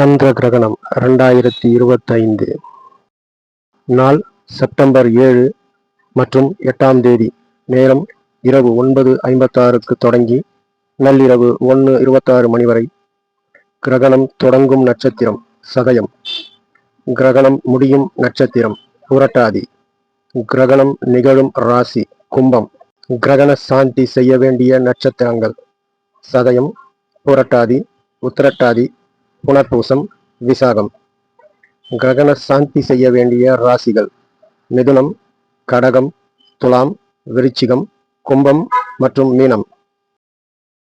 சந்திர கிரகணம் ரெண்டாயிரத்தி இருபத்தைந்து. நாள் செப்டம்பர் ஏழு மற்றும் எட்டாம் தேதி. நேரம் இரவு ஒன்பது ஐம்பத்தாறுக்கு தொடங்கி நள்ளிரவு ஒன்று இருபத்தாறு மணி வரை. கிரகணம் தொடங்கும் நட்சத்திரம் சதயம். கிரகணம் முடியும் நட்சத்திரம் புரட்டாதி கிரகணம் நிகழும் ராசி கும்பம். கிரகண சாந்தி செய்ய வேண்டிய நட்சத்திரங்கள் சதயம் புரட்டாதி உத்திரட்டாதி புனர்பூசம் விசாகம். கிரகண சாந்தி செய்ய வேண்டிய ராசிகள். மிதுனம் கடகம் துலாம் விருச்சிகம் கும்பம் மற்றும் மீனம்.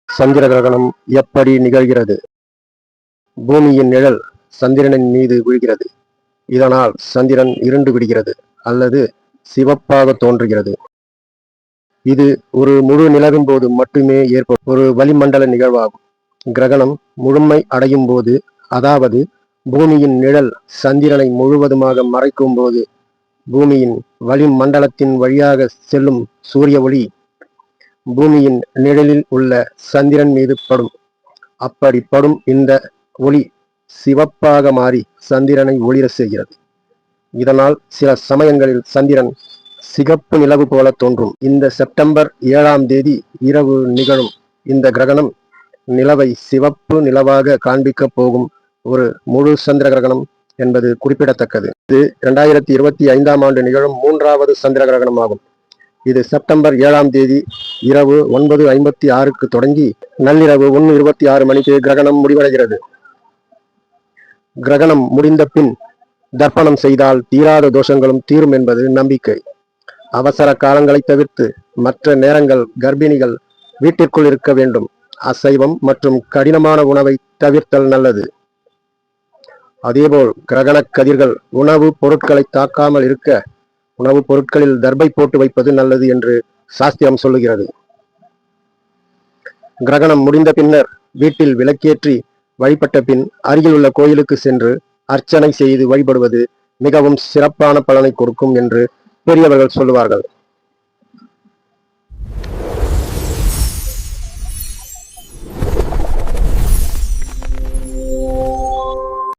சந்திர கிரகணம் எப்படி நிகழ்கிறது? பூமியின் நிழல் சந்திரனின் மீது விழுகிறது இதனால் சந்திரன் இருண்டு விடுகிறது அல்லது சிவப்பாக தோன்றுகிறது. இது ஒரு முழு நிலவின் போது மட்டுமே ஏற்படும் ஒரு வளிமண்டல நிகழ்வாகும். கிரகணம் முழுமை அடையும் போது அதாவது பூமியின் நிழல் சந்திரனை முழுவதுமாக மறைக்கும் போது பூமியின் வளிமண்டலத்தின் வழியாக செல்லும் சூரிய ஒளி பூமியின் நிழலில் உள்ள சந்திரன் மீது படும். அப்படி படும் இந்த ஒளி சிவப்பாக மாறி சந்திரனை ஒளிர செய்கிறது. இதனால் சில சமயங்களில் சந்திரன் சிகப்பு நிலவு போல தோன்றும். இந்த செப்டம்பர் ஏழாம் தேதி இரவு நிகழும். இந்த கிரகணம் நிலவை சிவப்பு நிலவாக காண்பிக்கப் போகும் ஒரு முழு சந்திர கிரகணம் என்பது குறிப்பிடத்தக்கது. இது இரண்டாயிரத்தி இருபத்தி ஐந்தாம் ஆண்டு நிகழும் மூன்றாவது சந்திர கிரகணம் ஆகும் இது செப்டம்பர் ஏழாம் தேதி இரவு ஒன்பது ஐம்பத்தி ஆறுக்கு தொடங்கி நள்ளிரவு ஒன்று இருபத்தி ஆறு மணிக்கு கிரகணம் முடிவடைகிறது. கிரகணம் முடிந்த பின் தர்ப்பணம் செய்தால் தீராத தோஷங்களும் தீரும் என்பது நம்பிக்கை. அவசர காலங்களை தவிர்த்து மற்ற நேரங்கள் கர்ப்பிணிகள் வீட்டிற்குள் இருக்க வேண்டும். அசைவம் மற்றும் கடினமான உணவை தவிர்த்தல் நல்லது. அதேபோல் கிரகண கதிர்கள் உணவு பொருட்களை தாக்காமல் இருக்க உணவுப் பொருட்களில் தர்பை போட்டு வைப்பது நல்லது என்று சாஸ்திரம் சொல்லுகிறது. கிரகணம் முடிந்த பின்னர் வீட்டில் விளக்கேற்றி வழிபட்ட பின் அருகில் உள்ள கோயிலுக்கு சென்று அர்ச்சனை செய்து வழிபடுவது மிகவும் சிறப்பான பலனை கொடுக்கும் என்று பெரியவர்கள் சொல்லுவார்கள்.